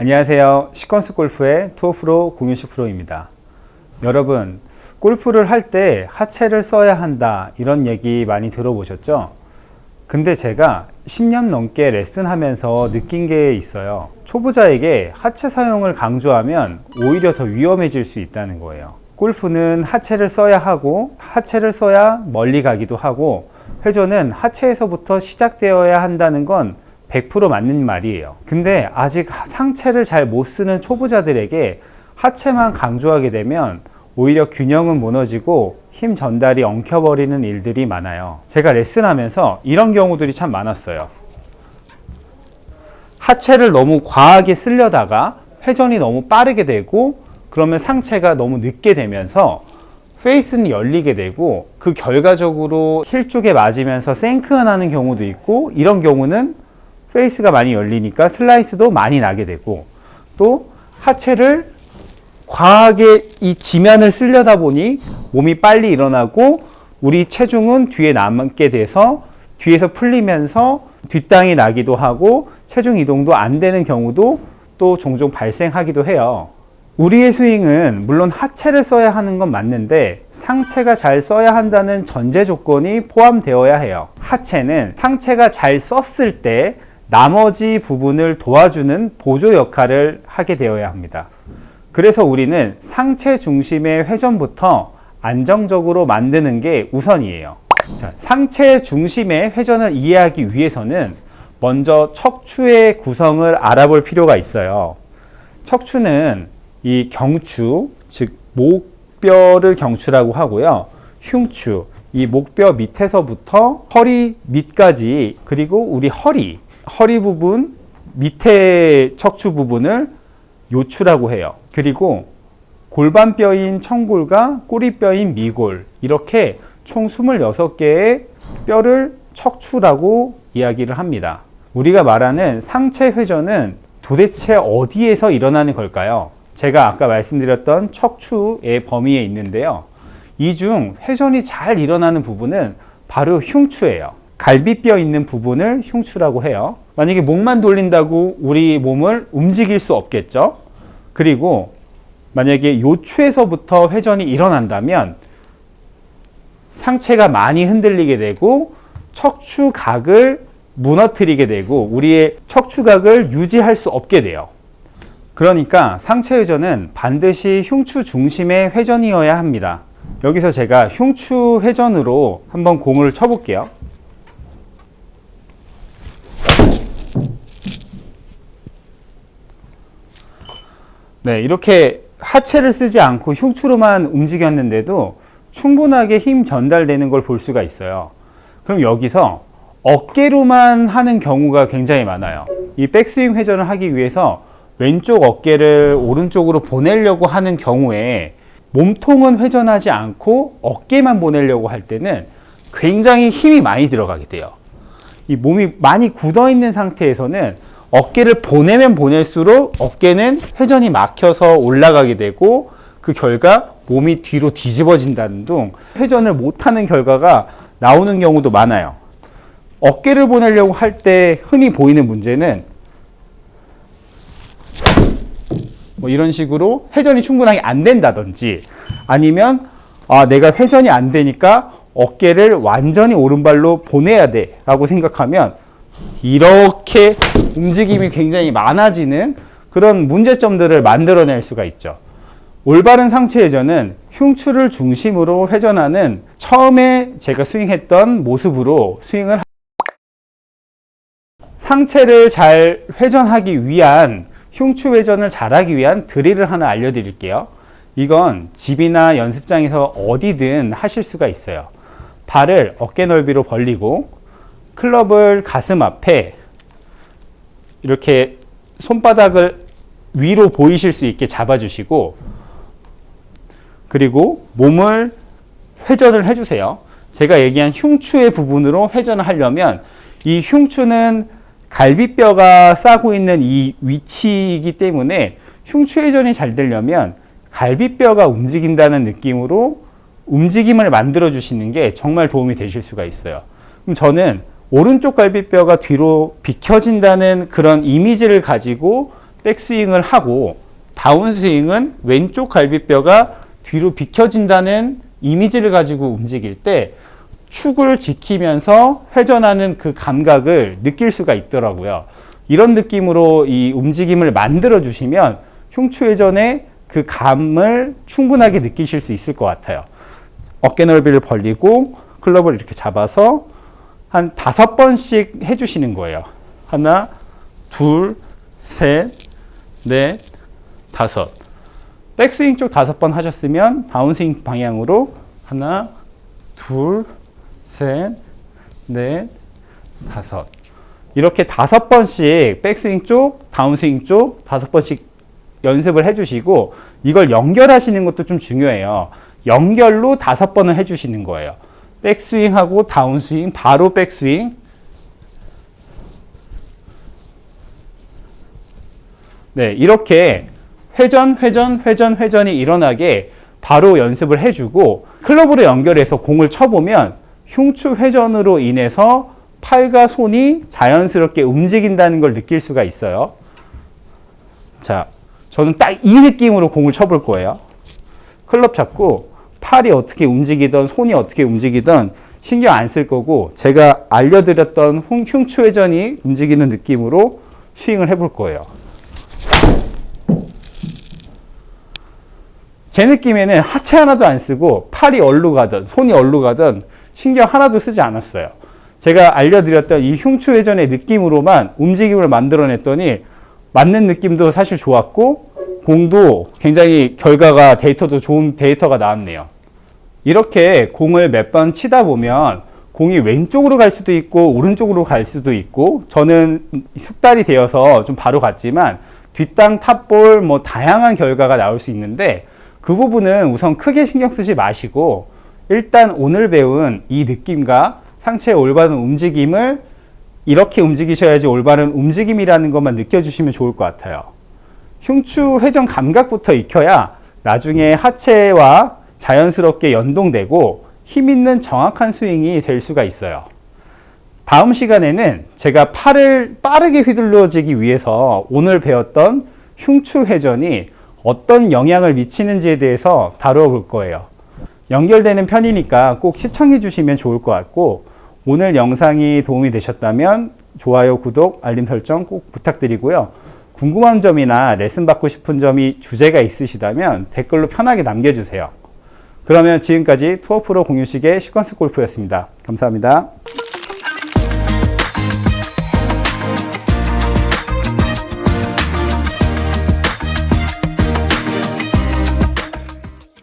안녕하세요. 시퀀스 골프의 투어 프로 공유식 프로입니다. 여러분, 골프를 할 때 하체를 써야 한다 이런 얘기 많이 들어보셨죠? 근데 제가 10년 넘게 레슨하면서 느낀 게 있어요. 초보자에게 하체 사용을 강조하면 오히려 더 위험해질 수 있다는 거예요. 골프는 하체를 써야 하고 하체를 써야 멀리 가기도 하고 회전은 하체에서부터 시작되어야 한다는 건 100% 맞는 말이에요. 근데 아직 상체를 잘 못 쓰는 초보자들에게 하체만 강조하게 되면 오히려 균형은 무너지고 힘 전달이 엉켜버리는 일들이 많아요. 제가 레슨하면서 이런 경우들이 참 많았어요. 하체를 너무 과하게 쓰려다가 회전이 너무 빠르게 되고 그러면 상체가 너무 늦게 되면서 페이스는 열리게 되고 그 결과적으로 힐 쪽에 맞으면서 생크가 나는 경우도 있고 이런 경우는 페이스가 많이 열리니까 슬라이스도 많이 나게 되고 또 하체를 과하게 이 지면을 쓰려다 보니 몸이 빨리 일어나고 우리 체중은 뒤에 남게 돼서 뒤에서 풀리면서 뒷땅이 나기도 하고 체중 이동도 안 되는 경우도 또 종종 발생하기도 해요. 우리의 스윙은 물론 하체를 써야 하는 건 맞는데 상체가 잘 써야 한다는 전제 조건이 포함되어야 해요. 하체는 상체가 잘 썼을 때 나머지 부분을 도와주는 보조 역할을 하게 되어야 합니다. 그래서 우리는 상체 중심의 회전부터 안정적으로 만드는 게 우선이에요. 자, 상체 중심의 회전을 이해하기 위해서는 먼저 척추의 구성을 알아볼 필요가 있어요. 척추는 이 경추, 즉 목뼈를 경추라고 하고요. 흉추, 이 목뼈 밑에서부터 허리 밑까지 그리고 우리 허리, 허리 부분 밑에 척추 부분을 요추라고 해요. 그리고 골반뼈인 청골과 꼬리뼈인 미골 이렇게 총 26개의 뼈를 척추라고 이야기를 합니다. 우리가 말하는 상체 회전은 도대체 어디에서 일어나는 걸까요? 제가 아까 말씀드렸던 척추의 범위에 있는데요. 이 중 회전이 잘 일어나는 부분은 바로 흉추예요. 갈비뼈 있는 부분을 흉추라고 해요. 만약에 목만 돌린다고 우리 몸을 움직일 수 없겠죠? 그리고 만약에 요추에서부터 회전이 일어난다면 상체가 많이 흔들리게 되고 척추각을 무너뜨리게 되고 우리의 척추각을 유지할 수 없게 돼요. 그러니까 상체 회전은 반드시 흉추 중심의 회전이어야 합니다. 여기서 제가 흉추 회전으로 한번 공을 쳐볼게요. 네, 이렇게 하체를 쓰지 않고 흉추로만 움직였는데도 충분하게 힘 전달되는 걸 볼 수가 있어요. 그럼 여기서 어깨로만 하는 경우가 굉장히 많아요. 이 백스윙 회전을 하기 위해서 왼쪽 어깨를 오른쪽으로 보내려고 하는 경우에 몸통은 회전하지 않고 어깨만 보내려고 할 때는 굉장히 힘이 많이 들어가게 돼요. 이 몸이 많이 굳어 있는 상태에서는 어깨를 보내면 보낼수록 어깨는 회전이 막혀서 올라가게 되고 그 결과 몸이 뒤로 뒤집어진다는 등 회전을 못하는 결과가 나오는 경우도 많아요. 어깨를 보내려고 할 때 흔히 보이는 문제는 뭐 이런 식으로 회전이 충분하게 안 된다든지 아니면 아, 내가 회전이 안 되니까 어깨를 완전히 오른발로 보내야 돼 라고 생각하면 이렇게 움직임이 굉장히 많아지는 그런 문제점들을 만들어낼 수가 있죠. 올바른 상체 회전은 흉추를 중심으로 회전하는 처음에 제가 스윙했던 모습으로 스윙을 상체를 잘 회전하기 위한 흉추 회전을 잘하기 위한 드릴을 하나 알려드릴게요. 이건 집이나 연습장에서 어디든 하실 수가 있어요. 발을 어깨 넓이로 벌리고 클럽을 가슴 앞에 이렇게 손바닥을 위로 보이실 수 있게 잡아주시고 그리고 몸을 회전을 해주세요. 제가 얘기한 흉추의 부분으로 회전을 하려면 이 흉추는 갈비뼈가 싸고 있는 이 위치이기 때문에 흉추 회전이 잘 되려면 갈비뼈가 움직인다는 느낌으로 움직임을 만들어 주시는 게 정말 도움이 되실 수가 있어요. 그럼 저는 오른쪽 갈비뼈가 뒤로 비켜진다는 그런 이미지를 가지고 백스윙을 하고 다운스윙은 왼쪽 갈비뼈가 뒤로 비켜진다는 이미지를 가지고 움직일 때 축을 지키면서 회전하는 그 감각을 느낄 수가 있더라고요. 이런 느낌으로 이 움직임을 만들어 주시면 흉추 회전의 그 감을 충분하게 느끼실 수 있을 것 같아요. 어깨 넓이를 벌리고 클럽을 이렇게 잡아서 한 다섯 번씩 해주시는 거예요. 하나, 둘, 셋, 넷, 다섯. 백스윙 쪽 다섯 번 하셨으면 다운스윙 방향으로 하나, 둘, 셋, 넷, 다섯. 이렇게 다섯 번씩 백스윙 쪽, 다운스윙 쪽 다섯 번씩 연습을 해주시고 이걸 연결하시는 것도 좀 중요해요. 연결로 다섯 번을 해주시는 거예요. 백스윙하고 다운스윙, 바로 백스윙. 네, 이렇게 회전, 회전, 회전, 회전이 일어나게 바로 연습을 해주고 클럽으로 연결해서 공을 쳐보면 흉추 회전으로 인해서 팔과 손이 자연스럽게 움직인다는 걸 느낄 수가 있어요. 자, 저는 딱 이 느낌으로 공을 쳐볼 거예요. 클럽 잡고 팔이 어떻게 움직이든 손이 어떻게 움직이든 신경 안 쓸 거고 제가 알려드렸던 흉- 흉추 회전이 움직이는 느낌으로 스윙을 해볼 거예요. 제 느낌에는 하체 하나도 안 쓰고 팔이 얼루 가든 손이 얼루 가든 신경 하나도 쓰지 않았어요. 제가 알려드렸던 이 흉추 회전의 느낌으로만 움직임을 만들어냈더니 맞는 느낌도 사실 좋았고 공도 굉장히 결과가 데이터도 좋은 데이터가 나왔네요. 이렇게 공을 몇 번 치다 보면 공이 왼쪽으로 갈 수도 있고 오른쪽으로 갈 수도 있고 저는 숙달이 되어서 좀 바로 갔지만 뒷땅 탑볼 뭐 다양한 결과가 나올 수 있는데 그 부분은 우선 크게 신경 쓰지 마시고 일단 오늘 배운 이 느낌과 상체의 올바른 움직임을 이렇게 움직이셔야지 올바른 움직임이라는 것만 느껴주시면 좋을 것 같아요. 흉추 회전 감각부터 익혀야 나중에 하체와 자연스럽게 연동되고 힘 있는 정확한 스윙이 될 수가 있어요. 다음 시간에는 제가 팔을 빠르게 휘둘러지기 위해서 오늘 배웠던 흉추 회전이 어떤 영향을 미치는지에 대해서 다루어 볼 거예요. 연결되는 편이니까 꼭 시청해 주시면 좋을 것 같고 오늘 영상이 도움이 되셨다면 좋아요, 구독, 알림 설정 꼭 부탁드리고요. 궁금한 점이나 레슨 받고 싶은 점이 주제가 있으시다면 댓글로 편하게 남겨주세요. 그러면 지금까지 투어 프로 공유식의 시퀀스 골프였습니다. 감사합니다.